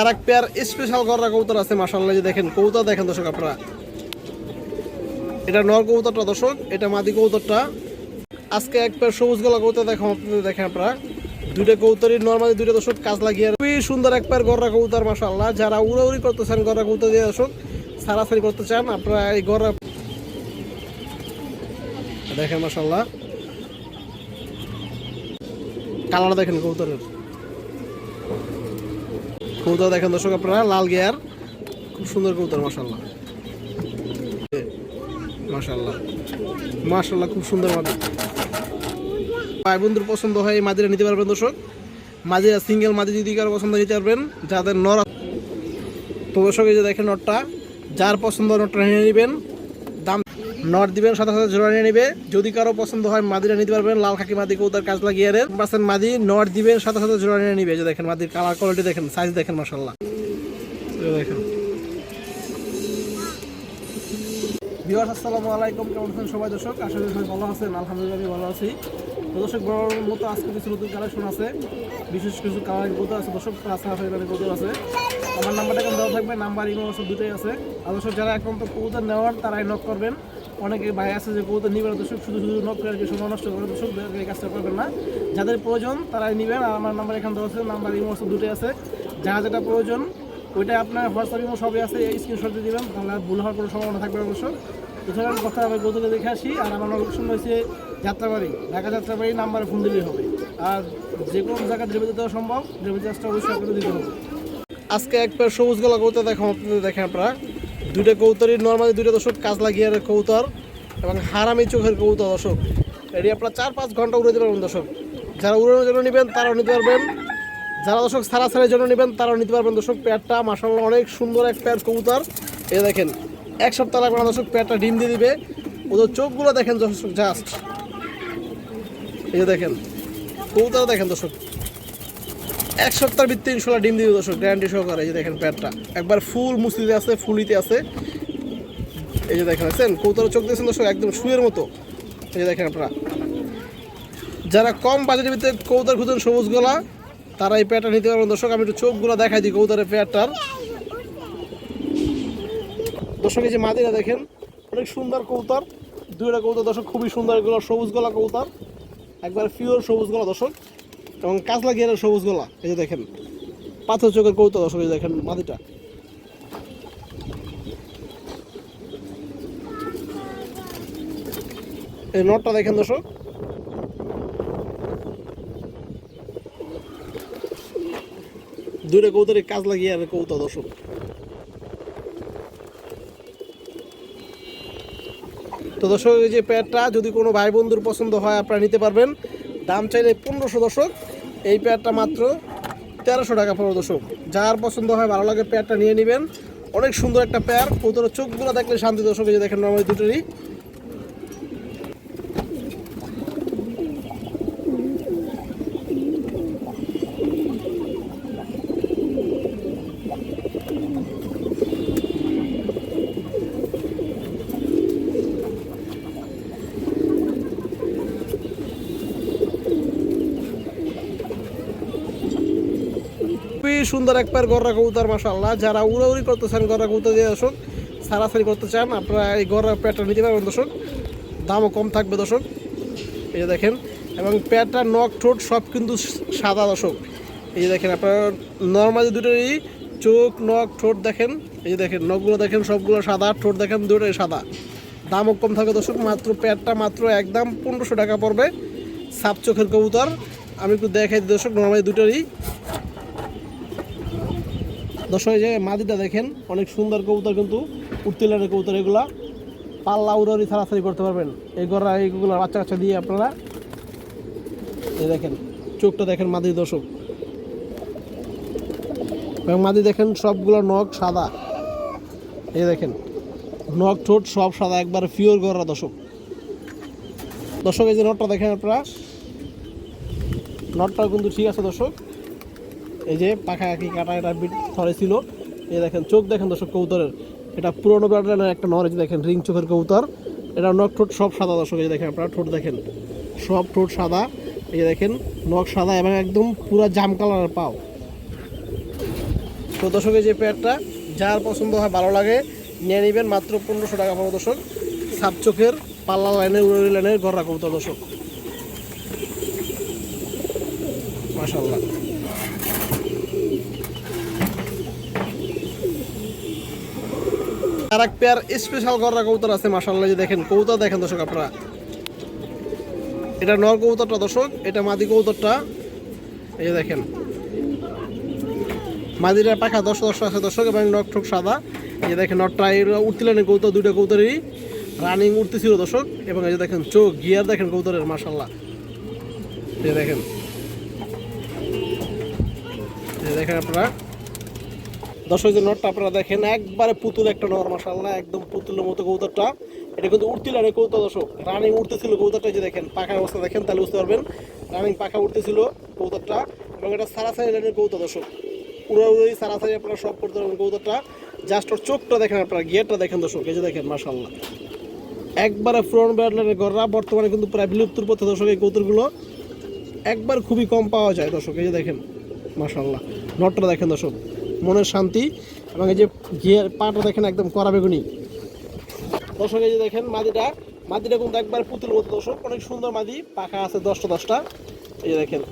আর এক pair special গররা কবুতর আছে মাসাল্লাহ যে দেখেন, কবুতর দেখেন দর্শক আপনারা। এটা নর কবুতরটা দর্শক, এটা মাদি কবুতরটা। আজকে এক পেয়ার সবুজ গলা কবুতর দেখেন দেখেন আপনারা। দুইটা কবুতরই নর্মালি দুইটা দর্শক কাজ লাগিয়ে খুবই সুন্দর এক পেয়ার গররা কবুতর মাসাল্লাহ যারা উড়াউড়ি করতে চান গররা কবুতর দিয়ে দর্শক, সারাসারি করতে চান, আপনারা এই গররা দেখেন মাসাল্লাহ কালার দেখেন কবুতরের। কবুতর দেখেন দর্শক আপনারা, লাল গিয়ার। খুব সুন্দর কবুতর মাসাল্লাহ মাসাল্লাহ মাসাল্লাহ খুব সুন্দর মাদি ভাই বন্ধুর পছন্দ হয় এই মাদিরা নিতে পারবেন দর্শক। মাদিরা সিঙ্গেল মাদি যদি কারও পছন্দ নিতে পারবেন, যাদের নর তো দর্শক এই যে দেখেন নটটা, যার পছন্দ নটটা নিয়ে নেবেন। নট দিবেন, সাথে সাথে জোড়া নিয়ে নেবে। যদি কারও পছন্দ হয় মাদিরা নিতে পারবেন, লাল খাকি মাদি কৌতার কাজ লাগিয়ে পার্সেন্ট মাদি নট দিবেন, সাথে সাথে জোড়া নিয়ে নিবে। যে দেখেন, মাদির কালার কোয়ালিটি দেখেন সাইজ দেখেন মাসাল্লাহ দেখেন। বিহার আসসালামু আলাইকুম। কেমন আছেন সবাই দর্শক? আশা করি সবাই ভালো আছেন, আলহামদুলিল্লাহ আমি ভালো আছি। দর্শক, বড় মতো আজকে কিছু নতুন কালেকশন আছে। বিশেষ কিছু কালার কৌতো আছে। দর্শক আছে কৌতো আছে। আমার নাম্বারটা এখন দেওয়া থাকবে, নাম্বার ইমো দুটোই আছে। আর দর্শক, যারা এখন তো কৌতো নেওয়ার, তারাই নক করবেন। অনেকে ভাই আছে যে কৌতো নিবেন দর্শক শুধু শুধু নক করে সময় নষ্ট করে দর্শক এই কাজটা করবেন না। যাদের প্রয়োজন তারাই নেবেন। আর আমার নাম্বার এখানে দেওয়া আছে নাম্বার ইমো আছে দুটোই আছে। যা যেটা প্রয়োজন, ওইটা আপনার হোয়াটসঅ্যাপ ইমো সবই আছে। এই স্ক্রিনশট দিয়ে দিবেন, তাহলে ভুল হওয়ার কোনো সম্ভাবনা থাকবে অবশ্য এছাড়া কথা আমি গতলে দেখে আসি, আর আমার লোকেশন হয়েছে যাত্রাবাড়ি। ঢাকা যাত্রাবাড়ি নাম্বারে ফোন দিলেই হবে। আর যে কোনো জায়গায় ডেলিভারি দেওয়া সম্ভব ডেলিভারি চার্জটা অবশ্যই করে দিতে হবে। আজকে এক পেয়ার সবুজ গলা কৌতর দেখো আপনাদের দেখেন আপনারা। দুইটা কৌতরই নর্মালি দুইটা দর্শক কাজ লাগিয়ে কৌতর এবং হারামি চোখের কৌতর দর্শক। এটি আপনারা চার পাঁচ ঘণ্টা উড়ে পারবেন দর্শক। যারা উড়ানোর জন্য নেবেন, তারাও নিতে পারবেন। যারা দর্শক সারা সারের জন্য নেবেন, তারাও নিতে পারবেন দর্শক। পেয়ারটা মাসাল্লাহ অনেক সুন্দর এক পেয়ার কবুতর এ দেখেন, এক সপ্তাহ লাগবে না দর্শক পেয়ারটা ডিম দিয়ে দিবে। ওদের চোখগুলো দেখেন দর্শক জাস্ট এই দেখেন কবুতর দেখেন দর্শক। এক সপ্তাহের ভিত্তি ইনশাল্লাহ ডিম দিবে দর্শক গ্যারান্টি সহকারে, এই যে দেখেন পেয়ারটা একবার ফুল মুসলিতে আছে, ফুলিতে আছে। এই যে দেখেন আছেন কৌতর চোখ দিয়েছেন দর্শক? একদম শুয়ের মতো। এই যে দেখেন আপনারা। যারা কম বাজেটের ভিতরে কৌতার খুঁজেন সবুজ গলা, তারা এই পেয়ারটা নিতে পারবেন। দর্শক, আমি একটু চোখগুলো দেখাই দিই কৌতারের প্যাটটার দর্শক, এই যে মাদিরা দেখেন, অনেক সুন্দর কৌতার দুইটা কৌতার দর্শক, খুবই সুন্দর এগুলো, সবুজ গলা কৌতার একবার পিওর সবুজ গলা দর্শক। এবং কাঁচলা গিয়ারের সবুজ গলা, এই যে দেখেন। পাথর চোখের কৌতা দর্শক দেখেন মাদিটা এই নটটা দেখেন দর্শক। দুইটা কৌতারে কাজ লাগিয়ে আর কৌতা দর্শক। তো দর্শক, এই যে প্যাডটা যদি কোনো ভাই বন্ধুর পছন্দ হয়, আপনারা নিতে পারবেন। দাম চাইলে পনেরোশো দশক এই প্যাডটা মাত্র তেরোশো টাকা পনেরো দশক যার পছন্দ হয় ভালো লাগে প্যাডটা নিয়ে নেবেন। অনেক সুন্দর একটা প্যার কৌতরের চোখগুলো দেখলে শান্তি দর্শক, এই যে দেখেন নর্মালি দুটোরই খুবই সুন্দর এক পেয়ার গররা কবুতর মাসাল্লাহ যারা উড়াউড়ি করতে চান, গররা কবুতর দিয়ে দর্শক সারাসারি করতে চান, আপনারা এই গররা পেয়ারটা নিতে পারবেন দর্শক। দামও কম থাকবে দর্শক। এই যে দেখেন, এবং পেয়ারটা নখ, ঠোঁট সব কিন্তু সাদা দর্শক। এই যে দেখেন, আপনারা নর্মালি দুটোই চোখ, নখ, ঠোঁট দেখেন। এই যে দেখেন, নখগুলো দেখেন, সবগুলো সাদা, ঠোঁট দেখেন, দুটোই সাদা। দামও কম থাকবে দর্শক, মাত্র পেয়ারটা মাত্র একদম পনেরোশো টাকা পড়বে সাপ চোখের কবুতর। আমি একটু দেখাই দর্শক, নর্মালি দুটোরই দর্শক যে মাদিটা দেখেন, অনেক সুন্দর কবুতর কিন্তু উত্তিলারের কবুতর এগুলা। পাল্লা উড়াউড়ি ছাড়াছাড়ি করতে পারবেন। এই গড়া এইগুলো বাচ্চা কাচ্চা দিয়ে আপনারা, এই দেখেন, চোখটা দেখেন মাদি দর্শক। এবং মাদি দেখেন, সবগুলো নখ সাদা। এই দেখেন, নখ ঠোঁট সব সাদা, একবার পিওর গড়া দর্শক। দর্শক, এই যে নটটা দেখেন আপনারা। নটটাও কিন্তু ঠিক আছে দর্শক। এই যে পাখা আঁকি কাটা এটা বিট ধরে ছিল। এই দেখেন, চোখ দেখেন দর্শক কবুতরের। এটা পুরোনো ব্র্যান্ডের একটা নর এই দেখেন, রিং চোখের কবুতর। এটা নখ ঠোঁট সব সাদা দর্শক, এই দেখেন আপনারা ঠোঁট দেখেন। সব ঠোঁট সাদা, এই দেখেন, নখ সাদা এবং একদম পুরো জাম কালারের পাও। তো দর্শকের যে পেয়ারটা যার পছন্দ হয়, ভালো লাগে, নিয়ে নেবেন মাত্র পনেরোশো টাকা পাবো দর্শক। সাপ চোখের পাল্লা লাইনে উড়ি লাইনের ঘর রাখব তো দর্শক। মাশাল্লাহ আর পেয়ার স্পেশাল গররা কবুতর আছে মাশাল্লাহ যে দেখেন, কবুতর দেখেন দর্শক আপনারা। এটা নর কবুতরটা দর্শক, এটা মাদি কবুতরটা। এই দেখেন মাদিরা পাখা দশ দশ আছে দর্শক, এবং নখ ঠোক সাদা। এই দেখেন, নটটা এর উঠতিলেন কবুতর, দুইটা কবুতরেরই রানিং উঠতেছিল দর্শক, এবং এই যে দেখেন, চোখ গিয়ার দেখেন কবুতরের মাশাল্লাহ এই দেখেন এই দেখেন আপনারা। দর্শক যে নটটা আপনারা দেখেন, একবারে পুতুল একটা নর মাশাল্লাহ একদম পুতুলের মতো কবুতরটা। এটা কিন্তু উঠছিল না কবুতর দর্শক। রানিং উঠতেছিল কবুতরটা যে দেখেন, পাখার অবস্থা দেখেন, তাহলে বুঝতে পারবেন। রানিং পাখা উঠতেছিল কবুতরটা, এবং এটা সারাসারি লাইনের কবুতর দর্শক। পুরো সারাসারি আপনারা সব করতে পারবেন কবুতরটা। জাস্ট ওর চোখটা দেখেন আপনারা, গিয়ারটা দেখেন দর্শক, এই যে দেখেন মাশাল্লাহ একবারে ফ্রন্ট ব্যাটলারের গররা বর্তমানে কিন্তু প্রায় বিলুপ্তির পথে দর্শক এই কবুতরগুলো। একবার খুবই কম পাওয়া যায় দর্শক, এই যে দেখেন মাশাল্লাহ নটটা দেখেন দর্শক। মনের শান্তি এবং এই যে গিয়ার পাটা দেখেন একদম কড়া বেগুনি। দর্শক, এই যে দেখেন মাদিটা মাদিটা কিন্তু একবার পুতুল মতো দর্শক, অনেক সুন্দর মাদি, পাখা আছে দশটা দশটা। এই যে দেখেন,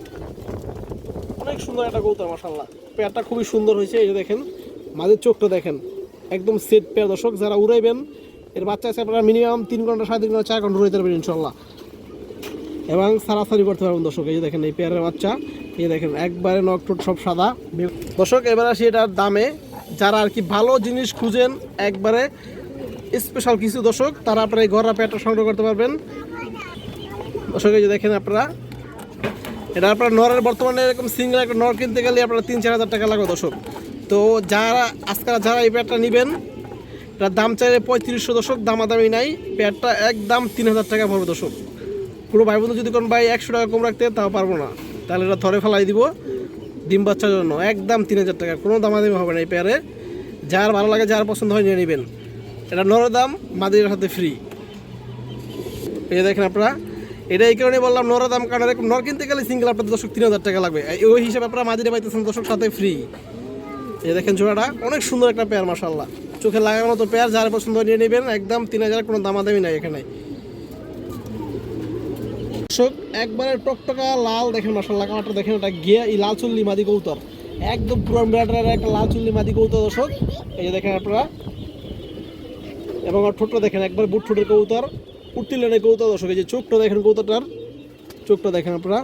অনেক সুন্দর একটা কৌতা মাসাল্লাহ পেয়ারটা খুবই সুন্দর হয়েছে, এই যে দেখেন মাঝের চোখটা দেখেন, একদম সেট পেয়ার দর্শক, যারা উড়াইবেন, এর বাচ্চা আছে আপনারা মিনিমাম তিন ঘণ্টা, সাড়ে তিন ঘণ্টা, চার ঘণ্টা উড়াইতে পারবেন ইনশাল্লাহ এবং সারাসারি করতে পারবেন দর্শক, এই যে দেখেন এই পেয়ারের বাচ্চা। এই দেখেন, একবারে নখ টুট সব সাদা। দর্শক, এবার আসি এটার দামে। যারা আর কি ভালো জিনিস খুঁজেন, একবারে স্পেশাল কিছু দর্শক, তারা আপনারা এই ঘররা পেয়ারটা সংগ্রহ করতে পারবেন। দর্শক, এই যে দেখেন আপনারা। এটা আপনার নরের বর্তমানে এরকম সিঙ্গেল একটা নর কিনতে গেলে আপনার তিন, চার হাজার টাকা লাগবে দর্শক। তো যারা, আজকাল যারা এই প্যাডটা নেবেন, এটার দাম চাইলে পঁয়ত্রিশশো দশক দামাদামি নাই। প্যাডটা একদম তিন হাজার টাকা পড়বে দর্শক। পুরো ভাই বন্ধু যদি কোন ভাই একশো টাকা কম রাখতে, তাও পারব না। তাহলে এটা ধরে ফেলাই দিব ডিম বাচ্চার জন্য। একদম তিন হাজার টাকা, কোনো দামাদামি হবে না এই পেয়ারে যার ভালো লাগে, যার পছন্দ হয় নিয়ে নেবেন। এটা নরের দাম মাদির সাথে ফ্রি এই দেখেন আপনারা, এটা এই কারণে বললাম নরের দাম কারণ এরকম নর কিনতে গেলে সিঙ্গেল আপনার দর্শক তিন হাজার টাকা লাগবে। ওই হিসাবে আপনারা মাদিরে পাইতেছেন দর্শক সাথে ফ্রি এই দেখেন জোড়াটা, অনেক সুন্দর একটা পেয়ার মাসাল্লাহ চোখে লাগার মতো পেয়ার যার পছন্দ হয় নিয়ে নেবেন। একদম তিন হাজার, কোনো দামাদামি নাই এখানে। দর্শক, একবারে টকটকা লাল দেখেন মাসাল্লাহ কালারটা দেখেন, ওটা গিয়ে এই লাল চুল্লি মাদি কৌতর একদম পুরান ব্রাডারের একটা লাল চুল্লি মাদি কৌতর দর্শক। এই যে দেখেন আপনারা। এবং ওর ঠোঁটটা দেখেন, একবার বুট ঠোঁটের কৌতর উঠতি লেনে কৌতর দর্শক। এই যে চোখটা দেখেন কৌতরটার চোখটা দেখেন আপনারা।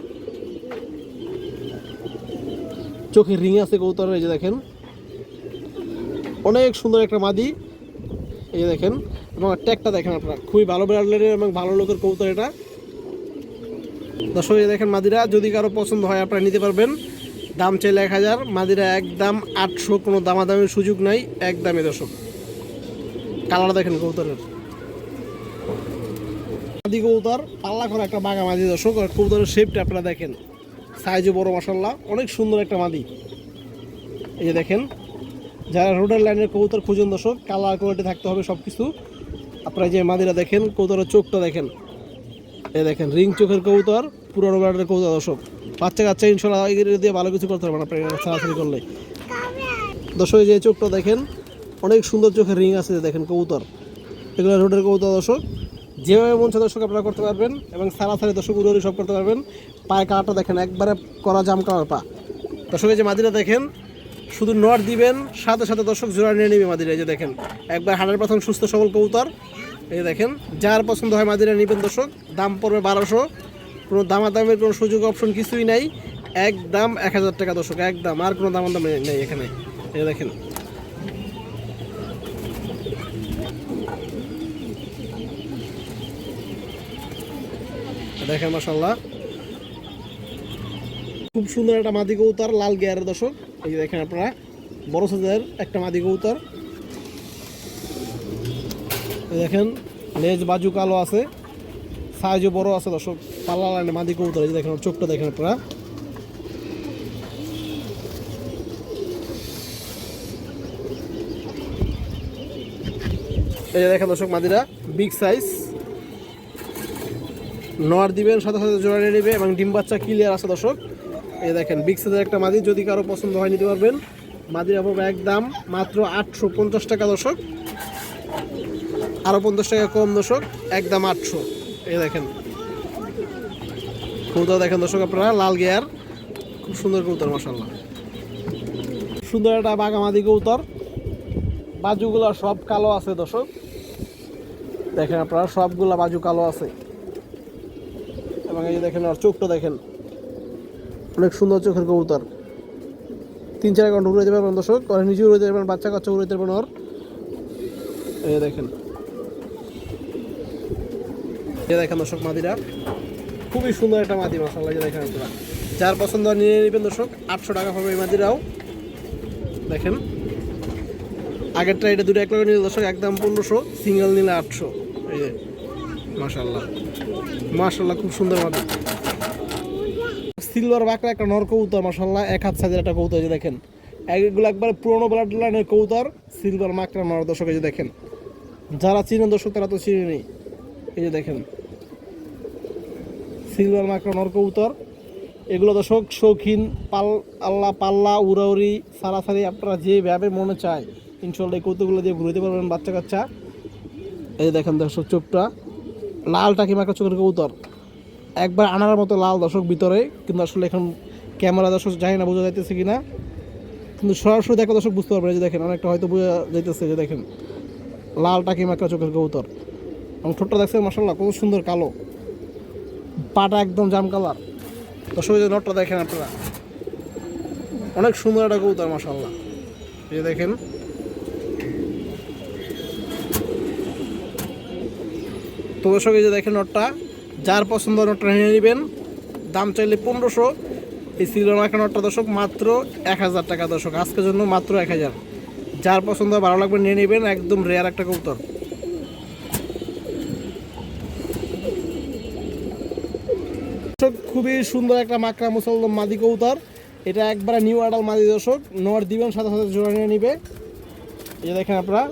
চোখে রিং আছে কৌতর এই যে দেখেন। অনেক সুন্দর একটা মাদি, এই যে দেখেন। এবং ট্যাগটা দেখেন আপনারা, খুবই ভালো ব্র্যান্ডের এবং ভালো লোকের কৌতর এটা। দর্শক দেখেন মাদিরা, যদি কারও পছন্দ হয় আপনারা নিতে পারবেন। দাম চাইলে এক হাজার, মাদিরা একদম আটশো, কোনো দামাদামির সুযোগ নাই, একদমই দর্শক। কালার দেখেন কৌতরের মাদি কৌতর পাল্লা করা একটা বাঘা মাদি দর্শক, আর কৌতরের শেপটা আপনারা দেখেন। সাইজও বড় মশাল্লা অনেক সুন্দর একটা মাদি। এই যে দেখেন, যারা রোডের লাইনের কবুতর খুঁজুন দর্শক কালার কোয়ালিটি থাকতে হবে সব কিছু আপনারা যে মাদিরা দেখেন, কবুতরের চোখটা দেখেন। এই দেখেন, রিং চোখের কবুতর, পুরোনো ব্রাডের কবুতর, দর্শক। বাচ্চা কাচ্চা, ইনশাল্লাহ দিয়ে ভালো কিছু করতে পারবেন আপনার সরাসরি করলে দর্শক যে চোখটা দেখেন, অনেক সুন্দর চোখের রিং আছে দেখেন কবুতর। এগুলো রোডের কবুতর, দর্শক। যেভাবে মন দর্শক আপনারা করতে পারবেন এবং সারাসারি দর্শক উড়ি সব করতে পারবেন। পায়ে কালারটা দেখেন, একবারে করা জাম কালার পা। দর্শক যে মাদিরা দেখেন, শুধু নট দিবেন, সাথে সাথে দর্শক জোড়া নিয়ে নেবে মাদিরা এই যে দেখেন। একবার হাটের প্রথম সুস্থ সবল কবুতর। এই দেখেন, যার পছন্দ হয় মাদিরা নেবেন দর্শক, দাম পড়বে বারোশো। কোনো দামাদামের কোনো সুযোগ অপশন কিছুই নাই। একদম এক হাজার টাকা দর্শক, একদম, আর কোনো দামাদাম নেই এখানে। এই দেখেন। দেখেন মাসাল্লাহ খুব সুন্দর একটা মাদি কৌতার লাল গিয়ারের দর্শক। এই দেখেন আপনারা, বড় সাইজের একটা মাদি কৌতার দেখেন, লেজ বাজু কালো আছে সাইজও বড় আছে, দর্শক, পাল্লা লাইনে মাদি কৌতার এই যে দেখেন, চোখটা দেখেন আপনারা। এই যে দেখেন দর্শক মাদিরা বিগ সাইজ নর দিবেন, সাথে সাথে জোড়া নিয়ে নেবে এবং ডিম বাচ্চা ক্লিয়ার আছে, দর্শক। এই দেখেন বিগ সাইজের একটা মাদি, যদি কারও পছন্দ হয়, নিতে পারবেন। মাদিরা পাবে একদম মাত্র আটশো পঞ্চাশ টাকা, দর্শক। আরও পঞ্চাশ টাকা কম দর্শক, একদম আটশো। এই দেখেন। কৌতা দেখেন দর্শক আপনারা, লাল গিয়ার। খুব সুন্দর কৌতার মশাল্লা সুন্দর একটা বাগামাদি কৌতর বাজুগুলো সব কালো আছে দর্শক। দেখেন আপনারা, সবগুলা বাজু কালো আছে। এবং এই দেখেন, আর চোখটা দেখেন। অনেক সুন্দর চোখের কবুতর। তিন চার ঘণ্টা উড়ে যাবেন দর্শক নিজে উড়ে যাবেন, বাচ্চা কাচ্চা উড়ে যাবেন ওর। এই দেখেন। দেখেন দর্শক মাদিরা। খুবই সুন্দর একটা মাদি মাসাল্লাহ যে দেখেন আপনারা। যার পছন্দ নিয়ে নেবেন দর্শক আটশো টাকা হবে এই মাদিরাও। দেখেন আগেরটা এটা দুটো এক লগে নিলে দর্শক একদম পনেরোশো সিঙ্গেল নিলে আটশো। এই যে মাশাল্লাহ মাশাল্লাহ খুব সুন্দর মাদি। সিলভার বাঁকড়া একটা নর কবুতর মাশাল্লাহ এক হাত সাইজের একটা কবুতর যে দেখেন। এগুলো একবার পুরোনো ব্লাড লাইনের কবুতর সিলভার মাকড়া নর দর্শক যে দেখেন। যারা চিনেন দর্শক তারা তো চিনে নেই এই যে দেখেন, সিলভার মাকড়া নর কবুতর এগুলো দর্শক শৌখিন, পাল আল্লাহ পাল্লা, উড়াউড়ি, সারাসারি আপনারা যেভাবে মনে চায়, ইনশাল্লাহ এই কৌতুকগুলো দিয়ে ঘুরতে পারবেন বাচ্চা কাচ্চা এই যে দেখেন দর্শক চোখটা লাল টাকি মাখা চোখের কবুতর? একবার আনার মতো লাল দর্শক ভিতরে, কিন্তু আসলে এখন ক্যামেরা দর্শক জানি না বোঝা যাইতেছে কি না কিন্তু সরাসরি দেখো দর্শক বুঝতে পারবেন, এই যে দেখেন, অনেকটা হয়তো বোঝা যাইতেছে যে দেখেন লাল টাকি মাখা চোখের কবুতর? এবং ঠোঁটটা দেখছেন মাসাল্লাহ কত সুন্দর কালো। পাটা একদম জাম কালার। এই যে নটটা দেখেন আপনারা। অনেক সুন্দর একটা কবুতর মাসাল্লাহ এই দেখেন। তো দর্শক, এই যে দেখেন নটটা। যার পছন্দ নটটা নিয়ে নেবেন, দাম চাইলে পনেরোশো। এই মার্কা নটটা দর্শক, মাত্র এক হাজার টাকা দর্শক। আজকের জন্য মাত্র এক হাজার। যার পছন্দ ভালো লাগবে নিয়ে নেবেন, একদম রেয়ার একটা কবুতর দর্শক খুবই সুন্দর একটা মাকড়া মুসলদম মাদি কবুতর। এটা একবারে নিউ আডাল মাদি দর্শক। নর দিবেন, সাথে সাথে জোড়া নিয়ে নিবে। এই দেখেন আপনারা।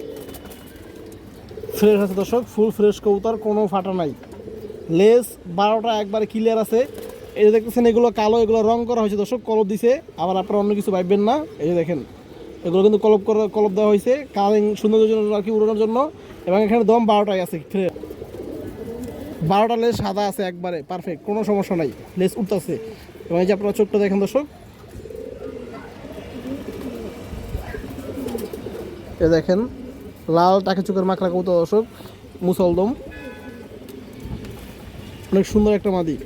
ফ্রেশ আছে দর্শক ফুল ফ্রেশ কবুতর, কোনো ফাটা নাই। লেস বারোটা একবারে ক্লিয়ার আছে। এই যে দেখতেছেন, এগুলো কালো, এগুলো রং করা হয়েছে দর্শক, কলপ দিছে। আবার আপনারা অন্য কিছু ভাববেন না। এই যে দেখেন, এগুলো কিন্তু কলপ করা কলপ দেওয়া হয়েছে। কালিং সৌন্দর্যের জন্য আর কি উড়ানোর জন্য। এবং এখানে দম বারোটাই আছে ফ্রেশ বারোটা লেস সাদা আছে একবারে পারফেক্ট কোনো সমস্যা নাই। লেস উঠতেছে। এবং এই যে আপনারা চোখটা দেখেন দর্শক। এ দেখেন, লাল টাকে চোখের মাকড়া কৌতো দর্শক, মুসলদম। অনেক সুন্দর একটা মাদি।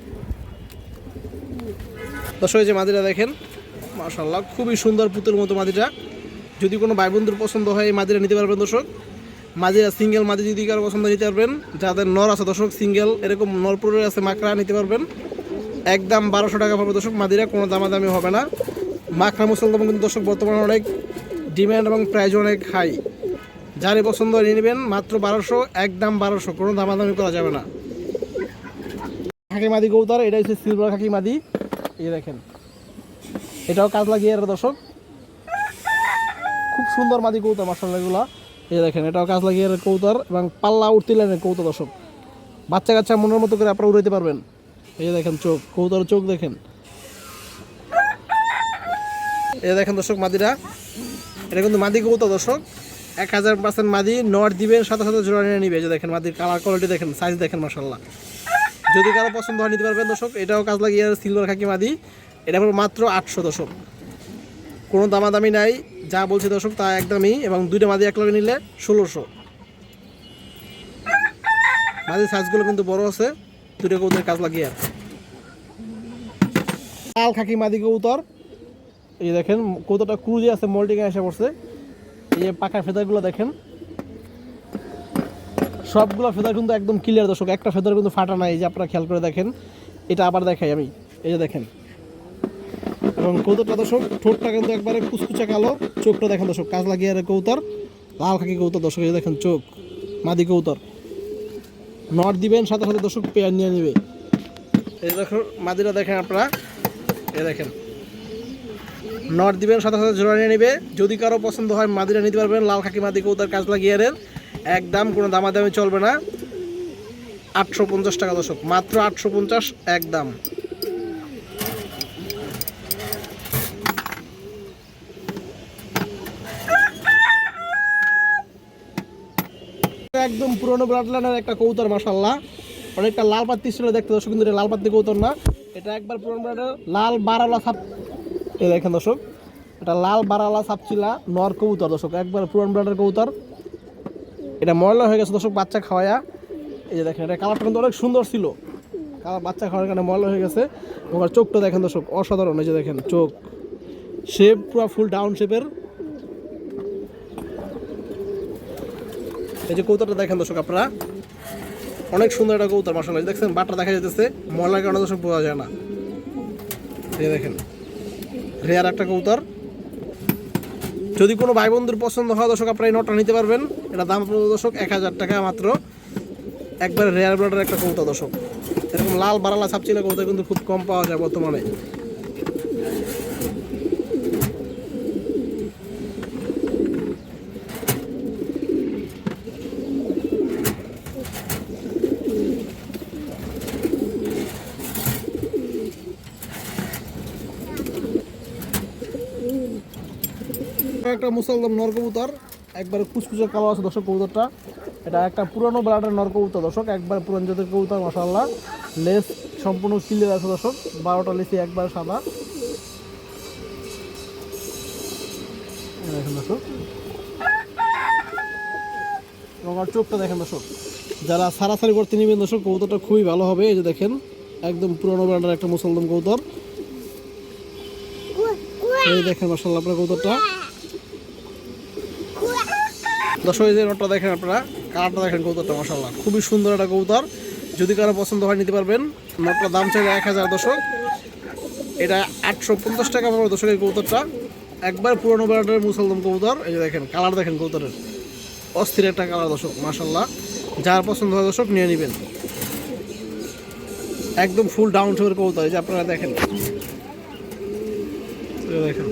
দর্শক, এই যে মাদিটা দেখেন মাশাল্লাহ খুবই সুন্দর পুতুল মতো মাদিটা। যদি কোনো ভাই বন্ধুর পছন্দ হয়, এই মাদিটা নিতে পারবেন দর্শক। মাদিরা সিঙ্গেল মাদি যদি কারও পছন্দ নিতে পারবেন, যাদের নর আছে, দর্শক সিঙ্গেল, এরকম নরপুরের আছে, মাকড়া নিতে পারবেন। একদম বারোশো টাকা পাবে দর্শক মাদিরা, কোনো দামাদামি হবে না। মাকড়া মুসলদম কিন্তু দর্শক বর্তমানে অনেক ডিম্যান্ড এবং প্রাইস অনেক হাই। যারই পছন্দ নিয়ে নেবেন, মাত্র বারোশো একদম বারোশো, কোনো দামাদামি করা যাবে না। খাকি মাদি কৌতার এটা হচ্ছে সিলভার খাকি মাদি এই দেখেন, এটাও কাজ লাগিয়ে দর্শক। খুব সুন্দর মাদি মাসাল্লাহ এগুলা। এই দেখেন, এটাও কাজ লাগিয়ে কৌতার এবং পাল্লা উঠতে লাইনের কৌতা দর্শক। বাচ্চা কাচ্চা মনের মতো করে আপনারা উড়াইতে পারবেন। এই দেখেন চোখ কৌতার চোখ দেখেন। এই দেখেন দর্শক মাদিরা, এটা কিন্তু মাদি কৌতা দর্শক। এক হাজার পার্সেন্ট মাদি, নট দিবেন, সাথে সাথে জোড়া নিয়ে নিবে। যে দেখেন মাদির কালার কোয়ালিটি দেখেন সাইজ দেখেন মাসাল্লাহ যদি কারও পছন্দ হয় নিতে পারবেন দর্শক, এটাও কাজ লাগিয়ে সিলভার খাকি মাদি। এটা মাত্র আটশো দশক কোনো দামাদামি নাই, যা বলছি দর্শক তা একদমই, এবং দুইটা মাদি এক লগে নিলে ষোলোশো। মাদির সাইজগুলো কিন্তু বড় আছে, দুটো কৌতের কাজ লাগিয়ে লাল খাকি মাদি কৌতর এই দেখেন কৌতরটা ক্রুজে আছে মল্টিকে এসে পড়ছে। এই যে পাকা ফেদারগুলো দেখেন। সবগুলো ফেদার কিন্তু একদম ক্লিয়ার দর্শক, একটা ফেদার কিন্তু ফাটা নাই যে আপনারা খেয়াল করে দেখেন। এটা আবার দেখাই আমি, এই যে দেখেন। এবং কৌতরটা দর্শক, ঠোঁটটা কিন্তু একবারে কুচকুচা কালো, চোখটা দেখেন দর্শক, কাজ লাগিয়ে কৌতর, লাল খাকি কৌতর দর্শক দেখেন চোখ, মাদি কৌতর। নট দিবেন, সাথে সাথে দর্শক পেয়ার নিয়ে নেবে। এই দেখুন মাদিরা দেখেন আপনারা এ দেখেন। নট দিবেন, সাথে সাথে জোড়া নিয়ে নেবে। যদি কারও পছন্দ হয় মাদিরা নিতে পারবেন, লাল খাকি মাদি কৌতার কাজ লাগিয়ে একদম কোনো দামাদামি চলবে না। আটশো পঞ্চাশ টাকা দশক মাত্র আটশো পঞ্চাশ, একদম। একদম পুরনো ব্লাড লাইনের একটা কৌতর মাসাল্লাহ অনেকটা লাল পাত্তি ছিল, দেখতে দর্শক কিন্তু এটা লাল পাত্তি কৌতর না। এটা একবার পুরনো ব্লাডের লাল বারালা সাপ এই দেখেন দর্শক, এটা লাল বারালা সাপচিলা নর কবুতর দর্শক, একবার পুরনো ব্লাডের কবুতর। এটা ময়লা হয়ে গেছে দর্শক, বাচ্চা খাওয়ায়া। এই যে দেখেন, এটা কালারটা কিন্তু অনেক সুন্দর ছিল। কালার বাচ্চা খাওয়ার কারণে ময়লা হয়ে গেছে। এবং চোখটা দেখেন দর্শক, অসাধারণ, এই যে দেখেন, চোখ। শেপ পুরো ফুল ডাউন শেপের এই যে কৌতাটা দেখেন দর্শক আপনারা। অনেক সুন্দর একটা কৌতার মাসাল দেখছেন, বাটটা দেখা যাইতেছে, ময়লার কারণে দর্শক বোঝা যায় না। এই দেখেন রেয়ার একটা কৌতার। যদি কোনো ভাই বন্ধুর পছন্দ হয় দর্শক, আপনারা এই নটটা নিতে পারবেন। এটা দাম পড়বে দর্শক এক হাজার টাকা মাত্র। একবার রেয়ার ব্লাডের একটা কৌতা দর্শক। এরকম লাল বারালা ছাপচিলা কৌতা কিন্তু খুব কম পাওয়া যায় বর্তমানে। একটা মুসলদম নর কবুতর একবার কুচকুচে কালো আছে দর্শক কবুতরটা। এটা একটা পুরনো ব্লাডের নর কবুতর দর্শক, একবার পুরান জাতের কবুতর মাসাল্লাহ লেস সম্পূর্ণ ক্লিয়ার আছে দর্শক, বারোটা লেসি একবার সাদা। দেখেন দর্শক। এবং আর চোখটা দেখেন দর্শক, যারা সারাসারি করতে নেবেন দর্শক, কবুতরটা খুবই ভালো হবে। এই যে দেখেন, একদম পুরনো ব্র্যান্ডের একটা মুসলদম কবুতর। এই দেখেন মাসাল্লাহ আপনার কবুতরটা। এই যে নোটটা দেখেন আপনারা কালারটা দেখেন কবুতরটা মাসাল্লাহ খুবই সুন্দর একটা কবুতর। যদি কারও পছন্দ হয়, নিতে পারবেন। নোটটার দাম চাইলে এক হাজার, দর্শক। এটা আটশো পঞ্চাশ টাকা পড়বে দর্শক, এই কবুতরটা। একবার পুরনো ব্র্যান্ডের মুসলদম কবুতর। এই যে দেখেন, কালার দেখেন কবুতরের। অস্থির একটা কালার, দর্শক মাসাল্লাহ যার পছন্দ হয়, দর্শক, নিয়ে নেবেন। একদম ফুল ডাউন শেপের কবুতর। এই যে আপনারা দেখেন। দেখেন।